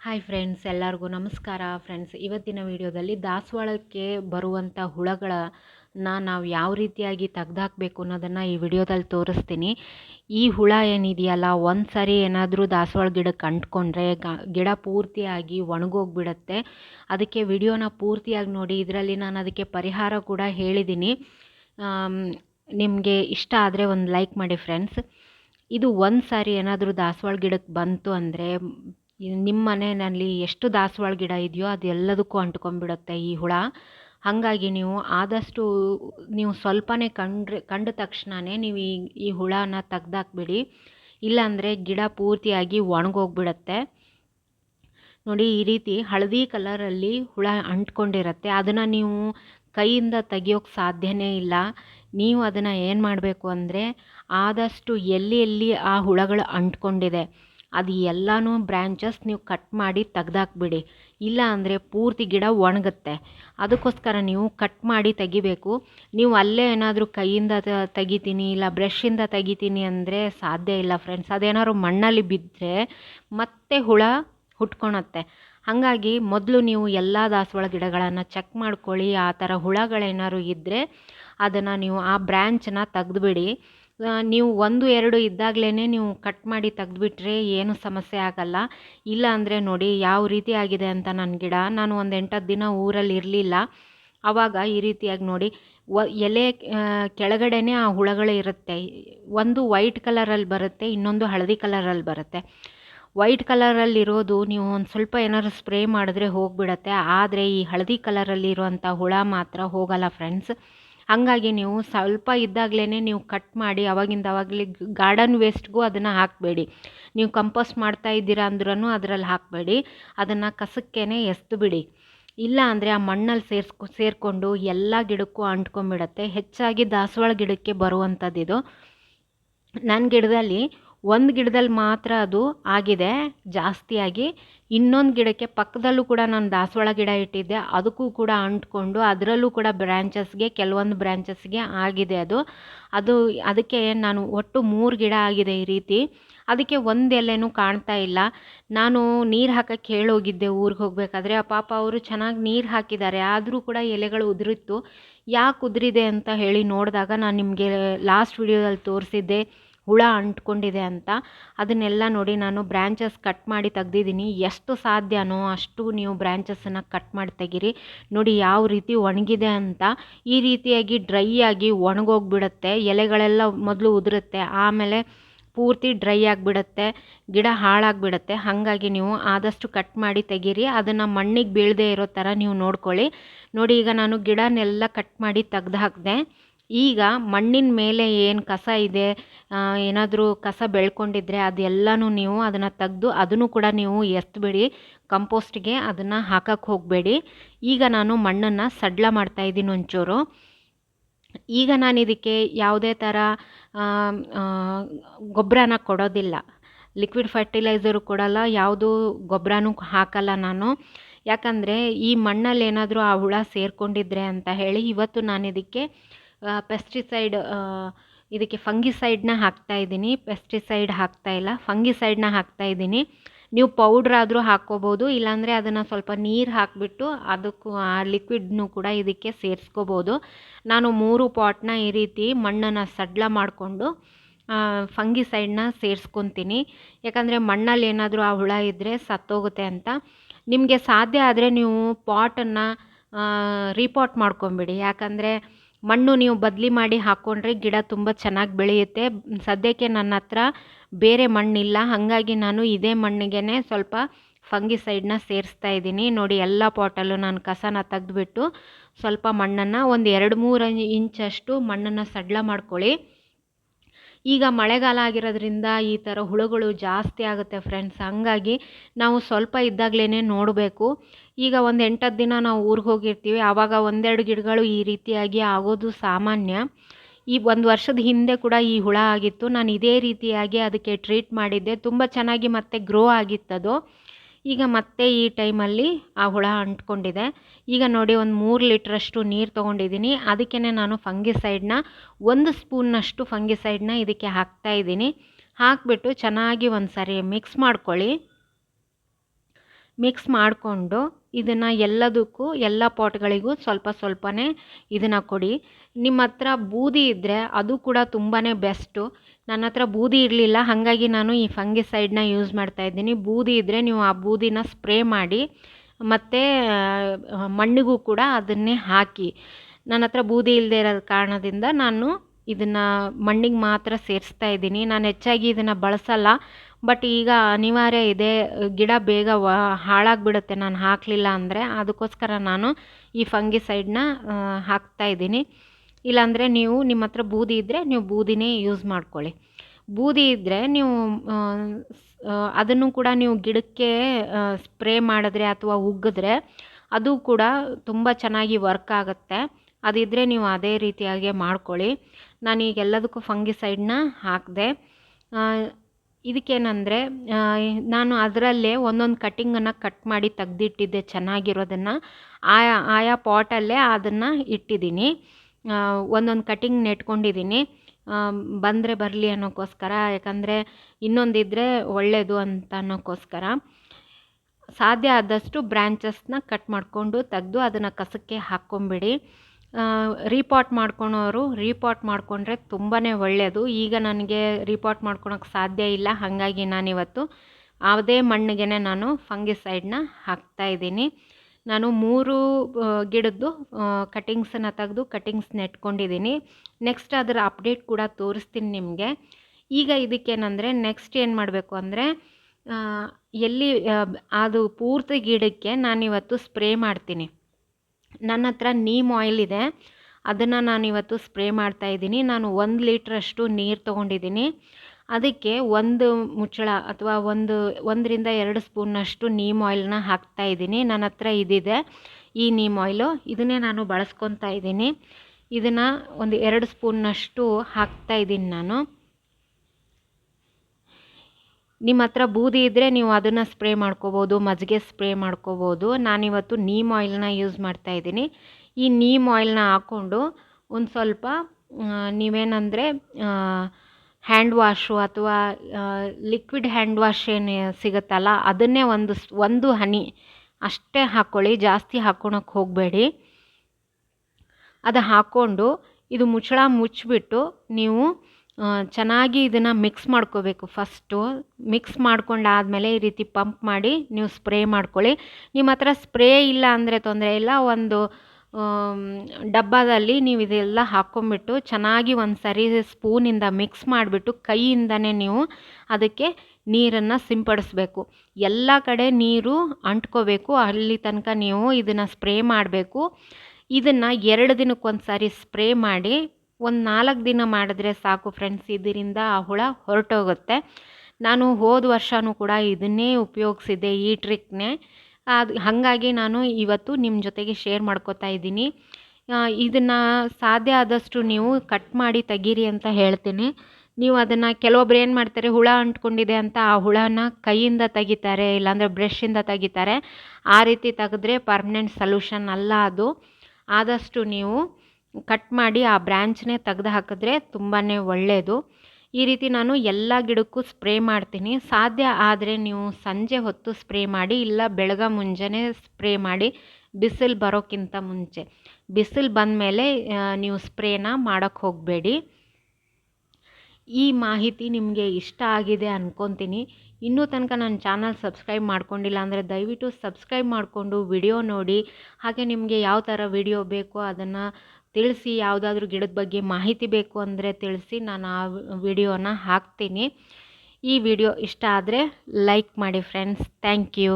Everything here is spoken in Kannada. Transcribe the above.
ಹಾಯ್ ಫ್ರೆಂಡ್ಸ್ ಎಲ್ಲರಿಗೂ ನಮಸ್ಕಾರ. ಫ್ರೆಂಡ್ಸ್ ಇವತ್ತಿನ ವಿಡಿಯೋದಲ್ಲಿ ದಾಸವಾಳಕ್ಕೆ ಬರುವಂಥ ಹುಳಗಳನ್ನ ನಾವು ಯಾವ ರೀತಿಯಾಗಿ ತೆಗ್ದಾಕಬೇಕು ಅನ್ನೋದನ್ನು ಈ ವಿಡಿಯೋದಲ್ಲಿ ತೋರಿಸ್ತೀನಿ. ಈ ಹುಳ ಏನಿದೆಯಲ್ಲ ಒಂದು ಸಾರಿ ಏನಾದರೂ ದಾಸವಾಳ ಗಿಡಕ್ಕೆ ಅಂಟ್ಕೊಂಡ್ರೆ ಗಿಡ ಪೂರ್ತಿಯಾಗಿ ಒಣಗೋಗ್ಬಿಡತ್ತೆ. ಅದಕ್ಕೆ ವಿಡಿಯೋನ ಪೂರ್ತಿಯಾಗಿ ನೋಡಿ, ಇದರಲ್ಲಿ ನಾನು ಅದಕ್ಕೆ ಪರಿಹಾರ ಕೂಡ ಹೇಳಿದ್ದೀನಿ ನಿಮಗೆ ಇಷ್ಟ ಆದರೆ ಒಂದು ಲೈಕ್ ಮಾಡಿ ಫ್ರೆಂಡ್ಸ್ ಇದು ಒಂದು ಸಾರಿ ಏನಾದರೂ ದಾಸವಾಳ ಗಿಡಕ್ಕೆ ಬಂತು ಅಂದರೆ ನಿಮ್ಮ ಮನೆಯಲ್ಲಿ ಎಷ್ಟು ದಾಸವಾಳ ಗಿಡ ಇದೆಯೋ ಅದೆಲ್ಲದಕ್ಕೂ ಅಂಟ್ಕೊಂಡ್ಬಿಡುತ್ತೆ ಈ ಹುಳ. ಹಾಗಾಗಿ ನೀವು ಆದಷ್ಟು ನೀವು ಸ್ವಲ್ಪನೇ ಕಂಡ್ರೆ, ಕಂಡ ತಕ್ಷಣವೇ ನೀವು ಈ ಈ ಹುಳನ ತೆಗ್ದಾಕ್ಬಿಡಿ. ಇಲ್ಲಾಂದರೆ ಗಿಡ ಪೂರ್ತಿಯಾಗಿ ಒಣಗೋಗ್ಬಿಡತ್ತೆ. ನೋಡಿ ಈ ರೀತಿ ಹಳದಿ ಕಲರಲ್ಲಿ ಹುಳ ಅಂಟ್ಕೊಂಡಿರುತ್ತೆ. ಅದನ್ನು ನೀವು ಕೈಯಿಂದ ತೆಗಿಯೋಕ್ಕೆ ಸಾಧ್ಯನೇ ಇಲ್ಲ. ನೀವು ಅದನ್ನು ಏನು ಮಾಡಬೇಕು ಅಂದರೆ ಆದಷ್ಟು ಎಲ್ಲಿ ಎಲ್ಲಿ ಆ ಹುಳಗಳು ಅಂಟ್ಕೊಂಡಿದೆ. ಅದು ಎಲ್ಲನೂ ಬ್ರ್ಯಾಂಚಸ್ ನೀವು ಕಟ್ ಮಾಡಿ ತೆಗ್ದಾಕ್ಬಿಡಿ. ಇಲ್ಲ ಅಂದರೆ ಪೂರ್ತಿ ಗಿಡ ಒಣಗುತ್ತೆ. ಅದಕ್ಕೋಸ್ಕರ ನೀವು ಕಟ್ ಮಾಡಿ ತೆಗಿಬೇಕು. ನೀವು ಅಲ್ಲೇ ಏನಾದರೂ ಕೈಯಿಂದ ತೆಗಿತೀನಿ, ಇಲ್ಲ ಬ್ರಷಿಂದ ತೆಗಿತೀನಿ ಅಂದರೆ ಸಾಧ್ಯ ಇಲ್ಲ ಫ್ರೆಂಡ್ಸ್ ಅದೇನಾದ್ರು ಮಣ್ಣಲ್ಲಿ ಬಿದ್ದರೆ ಮತ್ತೆ ಹುಳ ಹುಟ್ಕೊಳತ್ತೆ ಹಾಗಾಗಿ ಮೊದಲು ನೀವು ಎಲ್ಲ ದಾಸವಾಳ ಗಿಡಗಳನ್ನು ಚೆಕ್ ಮಾಡ್ಕೊಳ್ಳಿ. ಆ ಥರ ಹುಳಗಳೇನಾದ್ರು ಇದ್ದರೆ ಅದನ್ನು ನೀವು ಆ ಬ್ರ್ಯಾಂಚನ್ನ ತೆಗೆದುಬಿಡಿ. ನೀವು ಒಂದು, ಎರಡು ಇದ್ದಾಗಲೇ ನೀವು ಕಟ್ ಮಾಡಿ ತೆಗೆದ್ಬಿಟ್ರೆ ಏನು ಸಮಸ್ಯೆ ಆಗಲ್ಲ. ಇಲ್ಲ ಅಂದರೆ ನೋಡಿ ಯಾವ ರೀತಿ ಆಗಿದೆ ಅಂತ ನನ್ನ ಗಿಡ. ನಾನು ಒಂದು ಎಂಟತ್ತು ದಿನ ಊರಲ್ಲಿ ಇರಲಿಲ್ಲ. ಆವಾಗ ಈ ರೀತಿಯಾಗಿ ನೋಡಿ ವ, ಎಲೆ ಕೆಳಗಡೆನೇ ಆ ಹುಳಗಳು ಇರುತ್ತೆ. ಒಂದು ವೈಟ್ ಕಲರಲ್ಲಿ ಬರುತ್ತೆ, ಇನ್ನೊಂದು ಹಳದಿ ಕಲರಲ್ಲಿ ಬರುತ್ತೆ. ವೈಟ್ ಕಲರಲ್ಲಿರೋದು ನೀವು ಒಂದು ಸ್ವಲ್ಪ ಏನಾದ್ರು ಸ್ಪ್ರೇ ಮಾಡಿದ್ರೆ ಹೋಗಿಬಿಡತ್ತೆ. ಆದರೆ ಈ ಹಳದಿ ಕಲರಲ್ಲಿರುವಂಥ ಹುಳ ಮಾತ್ರ ಹೋಗಲ್ಲ ಫ್ರೆಂಡ್ಸ್ ಹಾಗಾಗಿ ನೀವು ಸ್ವಲ್ಪ ಇದ್ದಾಗಲೇ ನೀವು ಕಟ್ ಮಾಡಿ ಅವಾಗಿಂದ ಅವಾಗಲೇ ಗಾರ್ಡನ್ ವೇಸ್ಟ್ಗೂ ಅದನ್ನು ಹಾಕಬೇಡಿ. ನೀವು ಕಂಪೋಸ್ಟ್ ಮಾಡ್ತಾ ಇದ್ದೀರಾ ಅಂದ್ರೂ ಅದರಲ್ಲಿ ಹಾಕಬೇಡಿ. ಅದನ್ನು ಕಸಕ್ಕೇ ಎಸ್ದು ಬಿಡಿ. ಇಲ್ಲ ಅಂದರೆ ಆ ಮಣ್ಣಲ್ಲಿ ಸೇರಿಸ್ಕೊ, ಸೇರಿಕೊಂಡು ಎಲ್ಲ ಗಿಡಕ್ಕೂ ಅಂಟ್ಕೊಂಬಿಡತ್ತೆ ಹೆಚ್ಚಾಗಿ ದಾಸವಾಳ ಗಿಡಕ್ಕೆ ಬರುವಂಥದ್ದಿದು ನನ್ನ ಗಿಡದಲ್ಲಿ ಒಂದು ಗಿಡದಲ್ಲಿ ಮಾತ್ರ ಅದು ಆಗಿದೆ ಜಾಸ್ತಿಯಾಗಿ ಇನ್ನೊಂದು ಗಿಡಕ್ಕೆ ಪಕ್ಕದಲ್ಲೂ ಕೂಡ ನಾನು ದಾಸವಾಳ ಗಿಡ ಇಟ್ಟಿದ್ದೆ, ಅದಕ್ಕೂ ಕೂಡ ಅಂಟ್ಕೊಂಡು ಅದರಲ್ಲೂ ಕೂಡ ಬ್ರ್ಯಾಂಚಸ್ಗೆ ಕೆಲವೊಂದು ಬ್ರ್ಯಾಂಚಸ್ಗೆ ಆಗಿದೆ ಅದು. ಅದು ಅದಕ್ಕೆ ನಾನು ಒಟ್ಟು ಮೂರು ಗಿಡ ಆಗಿದೆ ಈ ರೀತಿ. ಅದಕ್ಕೆ ಒಂದು ಎಲೆನೂ ಕಾಣ್ತಾ ಇಲ್ಲ. ನಾನು ನೀರು ಹಾಕಕ್ಕೆ ಹೇಳೋಗಿದ್ದೆ ಊರಿಗೆ ಹೋಗಬೇಕಾದ್ರೆ. ಆ ಪಾಪ ಅವರು ಚೆನ್ನಾಗಿ ನೀರು ಹಾಕಿದ್ದಾರೆ, ಆದರೂ ಕೂಡ ಎಲೆಗಳು ಉದುರಿತ್ತು. ಯಾಕೆ ಉದುರಿದೆ ಅಂತ ಹೇಳಿ ನೋಡಿದಾಗ ನಾನು ನಿಮಗೆ ಲಾಸ್ಟ್ ವಿಡಿಯೋದಲ್ಲಿ ತೋರಿಸಿದ್ದೆ. ಹುಳ ಅಂಟ್ಕೊಂಡಿದೆ ಅಂತ ಅದನ್ನೆಲ್ಲ ನೋಡಿ ನಾನು ಬ್ರ್ಯಾಂಚಸ್ ಕಟ್ ಮಾಡಿ ತೆಗ್ದಿದ್ದೀನಿ. ಎಷ್ಟು ಸಾಧ್ಯನೋ ಅಷ್ಟು ನೀವು ಬ್ರ್ಯಾಂಚಸ್ಸನ್ನು ಕಟ್ ಮಾಡಿ ತೆಗೀರಿ. ನೋಡಿ ಯಾವ ರೀತಿ ಒಣಗಿದೆ ಅಂತ ಈ ರೀತಿಯಾಗಿ ಡ್ರೈ ಆಗಿ ಒಣಗೋಗ್ಬಿಡುತ್ತೆ. ಎಲೆಗಳೆಲ್ಲ ಮೊದಲು ಉದುರುತ್ತೆ. ಆಮೇಲೆ ಪೂರ್ತಿ ಡ್ರೈ ಆಗಿಬಿಡುತ್ತೆ. ಗಿಡ ಹಾಳಾಗಿಬಿಡುತ್ತೆ. ಹಾಗಾಗಿ ನೀವು ಆದಷ್ಟು ಕಟ್ ಮಾಡಿ ತೆಗೀರಿ. ಅದನ್ನು ಮಣ್ಣಿಗೆ ಬೀಳದೆ ಇರೋ ಥರ ನೀವು ನೋಡ್ಕೊಳ್ಳಿ. ನೋಡಿ ಈಗ ನಾನು ಗಿಡನೆಲ್ಲ ಕಟ್ ಮಾಡಿ ತೆಗ್ದು ಹಾಕಿದೆ. ಈಗ ಮಣ್ಣಿನ ಮೇಲೆ ಏನು ಕಸ ಇದೆ ಏನಾದರೂ ಕಸ ಬೆಳ್ಕೊಂಡಿದ್ರೆ ಅದೆಲ್ಲನೂ ನೀವು ಅದನ್ನು ತೆಗೆದು ಅದನ್ನು ಕೂಡ ನೀವು ಎತ್ತಬೇಡಿ ಕಂಪೋಸ್ಟ್ಗೆ ಅದನ್ನು ಹಾಕಕ್ಕೆ ಹೋಗಬೇಡಿ. ಈಗ ನಾನು ಮಣ್ಣನ್ನು ಸಡ್ಲ ಮಾಡ್ತಾಯಿದ್ದೀನಿ ಒಂಚೂರು. ಈಗ ನಾನು ಇದಕ್ಕೆ ಯಾವುದೇ ಥರ ಗೊಬ್ಬರನ ಕೊಡೋದಿಲ್ಲ. ಲಿಕ್ವಿಡ್ ಫರ್ಟಿಲೈಸರು ಕೊಡಲ್ಲ, ಯಾವುದು ಗೊಬ್ಬರನೂ ಹಾಕಲ್ಲ ನಾನು. ಯಾಕಂದರೆ ಈ ಮಣ್ಣಲ್ಲಿ ಏನಾದರೂ ಆ ಹುಳ ಸೇರಿಕೊಂಡಿದ್ರೆ ಅಂತ ಹೇಳಿ ಇವತ್ತು ನಾನು ಇದಕ್ಕೆ ಪೆಸ್ಟಿಸೈಡ್ ಇದಕ್ಕೆ ಫಂಗಿಸೈಡ್ನ ಹಾಕ್ತಾಯಿದ್ದೀನಿ ಪೆಸ್ಟಿಸೈಡ್ ಹಾಕ್ತಾಯಿಲ್ಲ ಫಂಗಿಸೈಡ್ನ ಹಾಕ್ತಾಯಿದ್ದೀನಿ ನೀವು ಪೌಡ್ರ್ ಆದರೂ ಹಾಕ್ಕೋಬೋದು. ಇಲ್ಲಾಂದರೆ ಅದನ್ನು ಸ್ವಲ್ಪ ನೀರು ಹಾಕಿಬಿಟ್ಟು ಅದಕ್ಕೂ, ಆ ಲಿಕ್ವಿಡ್ನು ಕೂಡ ಇದಕ್ಕೆ ಸೇರಿಸ್ಕೋಬೋದು. ನಾನು ಮೂರು ಪಾಟ್ನ ಈ ರೀತಿ ಮಣ್ಣನ್ನು ಸಡ್ಲ ಮಾಡಿಕೊಂಡು ಫಂಗಿಸೈಡ್ನ ಸೇರಿಸ್ಕೊತೀನಿ. ಯಾಕಂದರೆ ಮಣ್ಣಲ್ಲಿ ಏನಾದರೂ ಆ ಹುಳ ಇದ್ದರೆ ಸತ್ತೋಗುತ್ತೆ ಅಂತ. ನಿಮಗೆ ಸಾಧ್ಯ ಆದರೆ ನೀವು ಪಾಟನ್ನು ರೀಪಾಟ್ ಮಾಡ್ಕೊಂಬಿಡಿ. ಯಾಕಂದರೆ ಮಣ್ಣು ನೀವು ಬದಲಿ ಮಾಡಿ ಹಾಕ್ಕೊಂಡ್ರೆ ಗಿಡ ತುಂಬ ಚೆನ್ನಾಗಿ ಬೆಳೆಯುತ್ತೆ. ಸದ್ಯಕ್ಕೆ ನನ್ನ ಹತ್ರ ಬೇರೆ ಮಣ್ಣಿಲ್ಲ. ಹಾಗಾಗಿ ನಾನು ಇದೇ ಮಣ್ಣಿಗೆ ಸ್ವಲ್ಪ ಫಂಗಿಸೈಡ್ನ ಸೇರಿಸ್ತಾ ಇದ್ದೀನಿ. ನೋಡಿ, ಎಲ್ಲ ಪಾಟಲ್ಲೂ ನಾನು ಕಸನ ತೆಗೆದ್ಬಿಟ್ಟು ಸ್ವಲ್ಪ ಮಣ್ಣನ್ನು ಒಂದು ಎರಡು ಮೂರು ಇಂಚಷ್ಟು ಮಣ್ಣನ್ನು ಸಡಿಲ ಮಾಡ್ಕೊಳ್ಳಿ. ಈಗ ಮಳೆಗಾಲ ಆಗಿರೋದ್ರಿಂದ ಈ ಥರ ಹುಳುಗಳು ಜಾಸ್ತಿ ಆಗುತ್ತೆ ಫ್ರೆಂಡ್ಸ್ ಹಾಗಾಗಿ ನಾವು ಸ್ವಲ್ಪ ಇದ್ದಾಗಲೇ ನೋಡಬೇಕು. ಈಗ ಒಂದು ಎಂಟತ್ತು ದಿನ ನಾವು ಊರಿಗೆ ಹೋಗಿರ್ತೀವಿ. ಆವಾಗ ಒಂದೆರಡು ಗಿಡಗಳು ಈ ರೀತಿಯಾಗಿ ಆಗೋದು ಸಾಮಾನ್ಯ. ಈ ಒಂದು ವರ್ಷದ ಹಿಂದೆ ಕೂಡ ಈ ಹುಳ ಆಗಿತ್ತು. ನಾನು ಇದೇ ರೀತಿಯಾಗಿ ಅದಕ್ಕೆ ಟ್ರೀಟ್ ಮಾಡಿದ್ದೆ. ತುಂಬ ಚೆನ್ನಾಗಿ ಮತ್ತೆ ಗ್ರೋ ಆಗಿತ್ತದು. ಈಗ ಮತ್ತೆ ಈ ಟೈಮಲ್ಲಿ ಆ ಹುಳ ಅಂಟ್ಕೊಂಡಿದೆ. ಈಗ ನೋಡಿ ಒಂದು ಮೂರು ಲೀಟ್ರಷ್ಟು ನೀರು ತೊಗೊಂಡಿದ್ದೀನಿ ಅದಕ್ಕೇ ನಾನು ಫಂಗಿಸೈಡ್ನ ಒಂದು ಸ್ಪೂನ್ನಷ್ಟು ಫಂಗಿಸೈಡ್ನ ಇದಕ್ಕೆ ಹಾಕ್ತಾ ಇದ್ದೀನಿ. ಹಾಕಿಬಿಟ್ಟು ಚೆನ್ನಾಗಿ ಒಂದು ಸಾರಿ ಮಿಕ್ಸ್ ಮಾಡ್ಕೊಳ್ಳಿ. ಮಿಕ್ಸ್ ಮಾಡಿಕೊಂಡು ಇದನ್ನು ಎಲ್ಲದಕ್ಕೂ, ಎಲ್ಲ ಪಾಟ್ಗಳಿಗೂ ಸ್ವಲ್ಪ ಸ್ವಲ್ಪನೇ ಇದನ್ನು ಕೊಡಿ. ನಿಮ್ಮ ಹತ್ರ ಬೂದಿ ಇದ್ದರೆ ಅದು ಕೂಡ ತುಂಬಾ ಬೆಸ್ಟು ನನ್ನ ಹತ್ರ ಬೂದಿ ಇರಲಿಲ್ಲ, ಹಾಗಾಗಿ ನಾನು ಈ ಫಂಗಿಸೈಡ್ನ ಯೂಸ್ ಮಾಡ್ತಾ ಇದ್ದೀನಿ. ಬೂದಿ ಇದ್ದರೆ ನೀವು ಆ ಬೂದಿನ ಸ್ಪ್ರೇ ಮಾಡಿ, ಮತ್ತು ಮಣ್ಣಿಗೂ ಕೂಡ ಅದನ್ನೇ ಹಾಕಿ. ನನ್ನ ಹತ್ರ ಬೂದಿ ಇಲ್ಲದೆ ಇರೋ ಕಾರಣದಿಂದ ನಾನು ಇದನ್ನು ಮಣ್ಣಿಗೆ ಮಾತ್ರ ಸೇರಿಸ್ತಾ ಇದ್ದೀನಿ. ನಾನು ಹೆಚ್ಚಾಗಿ ಇದನ್ನು ಬಳಸಲ್ಲ, ಬಟ್ ಈಗ ಅನಿವಾರ್ಯ ಇದೆ, ಗಿಡ ಬೇಗ ವ, ಹಾಳಾಗಿಬಿಡುತ್ತೆ, ನಾನು ಹಾಕಲಿಲ್ಲ ಅಂದರೆ ಅದಕ್ಕೋಸ್ಕರ ನಾನು ಈ ಫಂಗಿಸೈಡ್ನ ಹಾಕ್ತಾ ಇದ್ದೀನಿ. ಇಲ್ಲಾಂದರೆ ನೀವು ನಿಮ್ಮ ಹತ್ರ ಬೂದಿ ಇದ್ದರೆ ನೀವು ಬೂದಿನೇ ಯೂಸ್ ಮಾಡ್ಕೊಳ್ಳಿ. ಬೂದಿ ಇದ್ದರೆ ನೀವು ಅದನ್ನು ಕೂಡ ನೀವು ಗಿಡಕ್ಕೆ ಸ್ಪ್ರೇ ಮಾಡಿದ್ರೆ ಅಥವಾ ಉಗ್ಗಿದ್ರೆ ಅದು ಕೂಡ ತುಂಬ ಚೆನ್ನಾಗಿ ವರ್ಕ್ ಆಗುತ್ತೆ. ಅದಿದ್ದರೆ ನೀವು ಅದೇ ರೀತಿಯಾಗಿ ಮಾಡ್ಕೊಳ್ಳಿ. ನಾನೀಗ ಎಲ್ಲದಕ್ಕೂ ಫಂಗಿಸೈಡ್ನ ಹಾಕಿದೆ. ಇದಕ್ಕೇನೆಂದರೆ ನಾನು ಅದರಲ್ಲೇ ಒಂದೊಂದು ಕಟ್ಟಿಂಗನ್ನು ಕಟ್ ಮಾಡಿ ತೆಗ್ದಿಟ್ಟಿದ್ದೆ, ಚೆನ್ನಾಗಿರೋದನ್ನು. ಆಯಾ ಆಯಾ ಪಾಟಲ್ಲೇ ಅದನ್ನು ಇಟ್ಟಿದ್ದೀನಿ. ಒಂದೊಂದು ಕಟಿಂಗ್ ನೆಟ್ಕೊಂಡಿದ್ದೀನಿ ಬಂದರೆ ಬರಲಿ ಅನ್ನೋಕ್ಕೋಸ್ಕರ, ಯಾಕಂದರೆ ಇನ್ನೊಂದಿದ್ದರೆ ಒಳ್ಳೆಯದು ಅಂತ ಅನ್ನೋಕ್ಕೋಸ್ಕರ. ಸಾಧ್ಯ ಆದಷ್ಟು ಬ್ರ್ಯಾಂಚಸ್ನ ಕಟ್ ಮಾಡಿಕೊಂಡು ತೆಗೆದು ಅದನ್ನು ಕಸಕ್ಕೆ ಹಾಕ್ಕೊಂಬಿಡಿ ರೀಪಾಟ್ ಮಾಡ್ಕೊಳೋರು ರೀಪಾಟ್ ಮಾಡಿಕೊಂಡ್ರೆ ತುಂಬಾ ಒಳ್ಳೆಯದು ಈಗ ನನಗೆ ರೀಪಾಟ್ ಮಾಡ್ಕೊಳಕ್ಕೆ ಸಾಧ್ಯ ಇಲ್ಲ, ಹಾಗಾಗಿ ನಾನಿವತ್ತು ಯಾವುದೇ ಮಣ್ಣಿಗೆ ನಾನು ಫಂಗಿಸೈಡ್ನ ಹಾಕ್ತಾಯಿದ್ದೀನಿ ನಾನು ಮೂರು ಗಿಡದ್ದು ಕಟಿಂಗ್ಸನ್ನು ತೆಗೆದು ಕಟಿಂಗ್ಸ್ ನೆಟ್ಕೊಂಡಿದ್ದೀನಿ ನೆಕ್ಸ್ಟ್ ಅದರ ಅಪ್ಡೇಟ್ ಕೂಡ ತೋರಿಸ್ತೀನಿ ನಿಮಗೆ. ಈಗ ಇದಕ್ಕೇನಂದರೆ ನೆಕ್ಸ್ಟ್ ಏನು ಮಾಡಬೇಕು ಅಂದರೆ ಎಲ್ಲಿ ಅದು ಪೂರ್ತಿ ಗಿಡಕ್ಕೆ ನಾನಿವತ್ತು ಸ್ಪ್ರೇ ಮಾಡ್ತೀನಿ. ನನ್ನ ಹತ್ರ ನೀಮ್ ಆಯಿಲ್ ಇದೆ. ಅದನ್ನು ನಾನಿವತ್ತು ಸ್ಪ್ರೇ ಮಾಡ್ತಾ ಇದ್ದೀನಿ. ನಾನು ಒಂದು ಲೀಟ್ರಷ್ಟು ನೀರು ತೊಗೊಂಡಿದ್ದೀನಿ. ಅದಕ್ಕೆ ಒಂದು ಮುಚ್ಚಳ ಅಥವಾ ಒಂದು, ಒಂದರಿಂದ ಎರಡು ಸ್ಪೂನ್ನಷ್ಟು ನೀಮ್ ಆಯಿಲ್ನ ಹಾಕ್ತಾ ಇದ್ದೀನಿ. ನನ್ನ ಹತ್ರ ಇದಿದೆ. ಈ ನೀಮ್ ಆಯಿಲು ಇದನ್ನೇ ನಾನು ಬಳಸ್ಕೊತಾ ಇದ್ದೀನಿ. ಇದನ್ನು ಒಂದು ಎರಡು ಸ್ಪೂನ್ನಷ್ಟು ಹಾಕ್ತಾ ಇದ್ದೀನಿ ನಾನು. ನಿಮ್ಮ ಹತ್ರ ಬೂದಿ ಇದ್ದರೆ ನೀವು ಅದನ್ನು ಸ್ಪ್ರೇ ಮಾಡ್ಕೋಬೋದು, ಮಜ್ಜಿಗೆ ಸ್ಪ್ರೇ ಮಾಡ್ಕೋಬೋದು. ನಾನಿವತ್ತು ನೀಮ್ ಆಯಿಲ್ನ ಯೂಸ್ ಮಾಡ್ತಾ ಇದ್ದೀನಿ. ಈ ನೀಮ್ ಆಯಿಲ್ನ ಹಾಕ್ಕೊಂಡು ಒಂದು ಸ್ವಲ್ಪ ನೀವೇನಂದರೆ ಹ್ಯಾಂಡ್ ವಾಶು ಅಥವಾ ಲಿಕ್ವಿಡ್ ಹ್ಯಾಂಡ್ ವಾಶ್ ಏನು ಸಿಗುತ್ತಲ್ಲ, ಅದನ್ನೇ ಒಂದು ಒಂದು ಹನಿ ಅಷ್ಟೇ ಹಾಕ್ಕೊಳ್ಳಿ ಜಾಸ್ತಿ ಹಾಕ್ಕೊಳಕ್ಕೆ ಹೋಗಬೇಡಿ. ಅದು ಹಾಕ್ಕೊಂಡು ಇದು ಮುಚ್ಚಳ ಮುಚ್ಚಿಬಿಟ್ಟು ನೀವು ಚೆನ್ನಾಗಿ ಇದನ್ನು ಮಿಕ್ಸ್ ಮಾಡ್ಕೋಬೇಕು ಫಸ್ಟು ಮಿಕ್ಸ್ ಮಾಡ್ಕೊಂಡಾದಮೇಲೆ ಈ ರೀತಿ ಪಂಪ್ ಮಾಡಿ ನೀವು ಸ್ಪ್ರೇ ಮಾಡ್ಕೊಳ್ಳಿ. ನಿಮ್ಮ ಹತ್ರ ಸ್ಪ್ರೇ ಇಲ್ಲ ಅಂದರೆ ತೊಂದರೆ ಇಲ್ಲ, ಒಂದು ಡಬ್ಬದಲ್ಲಿ ನೀವು ಇದೆಲ್ಲ ಹಾಕ್ಕೊಂಬಿಟ್ಟು ಚೆನ್ನಾಗಿ ಒಂದು ಸರಿ ಸ್ಪೂನಿಂದ ಮಿಕ್ಸ್ ಮಾಡಿಬಿಟ್ಟು ಕೈಯಿಂದನೇ ನೀವು ಅದಕ್ಕೆ ನೀರನ್ನು ಸಿಂಪಡಿಸ್ಬೇಕು. ಎಲ್ಲ ಕಡೆ ನೀರು ಅಂಟ್ಕೋಬೇಕು. ಅಲ್ಲಿ ತನಕ ನೀವು ಇದನ್ನು ಸ್ಪ್ರೇ ಮಾಡಬೇಕು. ಇದನ್ನು ಎರಡು ದಿನಕ್ಕೊಂದು ಸಾರಿ ಸ್ಪ್ರೇ ಮಾಡಿ ಒಂದು ನಾಲ್ಕು ದಿನ ಮಾಡಿದ್ರೆ ಸಾಕು ಫ್ರೆಂಡ್ಸ್ ಇದರಿಂದ ಆ ಹುಳ ಹೊರಟೋಗುತ್ತೆ. ನಾನು ಹೋದ ವರ್ಷವೂ ಕೂಡ ಇದನ್ನೇ ಉಪಯೋಗಿಸಿದ್ದೆ ಈ ಟ್ರಿಕ್ನೇ ಅದು ಹಾಗಾಗಿ ನಾನು ಇವತ್ತು ನಿಮ್ಮ ಜೊತೆಗೆ ಶೇರ್ ಮಾಡ್ಕೋತಾ ಇದ್ದೀನಿ. ಇದನ್ನು ಸಾಧ್ಯ ಆದಷ್ಟು ನೀವು ಕಟ್ ಮಾಡಿ ತೆಗೀರಿ ಅಂತ ಹೇಳ್ತೀನಿ. ನೀವು ಅದನ್ನು ಕೆಲವೊಬ್ರು ಏನು ಮಾಡ್ತಾರೆ, ಹುಳ ಅಂಟ್ಕೊಂಡಿದೆ ಅಂತ ಆ ಹುಳನ ಕೈಯಿಂದ ತೆಗಿತಾರೆ, ಇಲ್ಲಾಂದರೆ ಬ್ರಷಿಂದ ತೆಗಿತಾರೆ. ಆ ರೀತಿ ತೆಗೆದ್ರೆ ಪರ್ಮನೆಂಟ್ ಸೊಲ್ಯೂಷನ್ ಅಲ್ಲ ಅದು. ಆದಷ್ಟು ನೀವು ಕಟ್ ಮಾಡಿ ಆ ಬ್ರ್ಯಾಂಚ್ನೇ ತೆಗ್ದು ಹಾಕಿದ್ರೆ ತುಂಬಾ ಒಳ್ಳೆಯದು ಈ ರೀತಿ ನಾನು ಎಲ್ಲ ಗಿಡಕ್ಕೂ ಸ್ಪ್ರೇ ಮಾಡ್ತೀನಿ. ಸಾಧ್ಯ ಆದರೆ ನೀವು ಸಂಜೆ ಹೊತ್ತು ಸ್ಪ್ರೇ ಮಾಡಿ, ಇಲ್ಲ ಬೆಳಗ್ಗೆ ಮುಂಜಾನೆ ಸ್ಪ್ರೇ ಮಾಡಿ ಬಿಸಿಲು ಬರೋಕ್ಕಿಂತ ಮುಂಚೆ. ಬಿಸಿಲು ಬಂದಮೇಲೆ ನೀವು ಸ್ಪ್ರೇನ ಮಾಡೋಕ್ಕೆ ಹೋಗಬೇಡಿ. ಈ ಮಾಹಿತಿ ನಿಮಗೆ ಇಷ್ಟ ಆಗಿದೆ ಅಂದ್ಕೊತೀನಿ ಇನ್ನೂ ತನಕ ನನ್ನ ಚಾನಲ್ ಸಬ್ಸ್ಕ್ರೈಬ್ ಮಾಡ್ಕೊಂಡಿಲ್ಲ ಅಂದರೆ ದಯವಿಟ್ಟು ಸಬ್ಸ್ಕ್ರೈಬ್ ಮಾಡಿಕೊಂಡು ವಿಡಿಯೋ ನೋಡಿ. ಹಾಗೆ ನಿಮಗೆ ಯಾವ ಥರ ವಿಡಿಯೋ ಬೇಕೋ ಅದನ್ನು ತಿಳಿಸಿ ಯಾವುದಾದ್ರೂ ಗಿಡದ ಬಗ್ಗೆ ಮಾಹಿತಿ ಬೇಕು ಅಂದರೆ ತಿಳಿಸಿ ನಾನು ಆ ವಿಡಿಯೋನ ಹಾಕ್ತೀನಿ. ಈ ವಿಡಿಯೋ ಇಷ್ಟ ಆದರೆ ಲೈಕ್ ಮಾಡಿ ಫ್ರೆಂಡ್ಸ್ ಥ್ಯಾಂಕ್ ಯು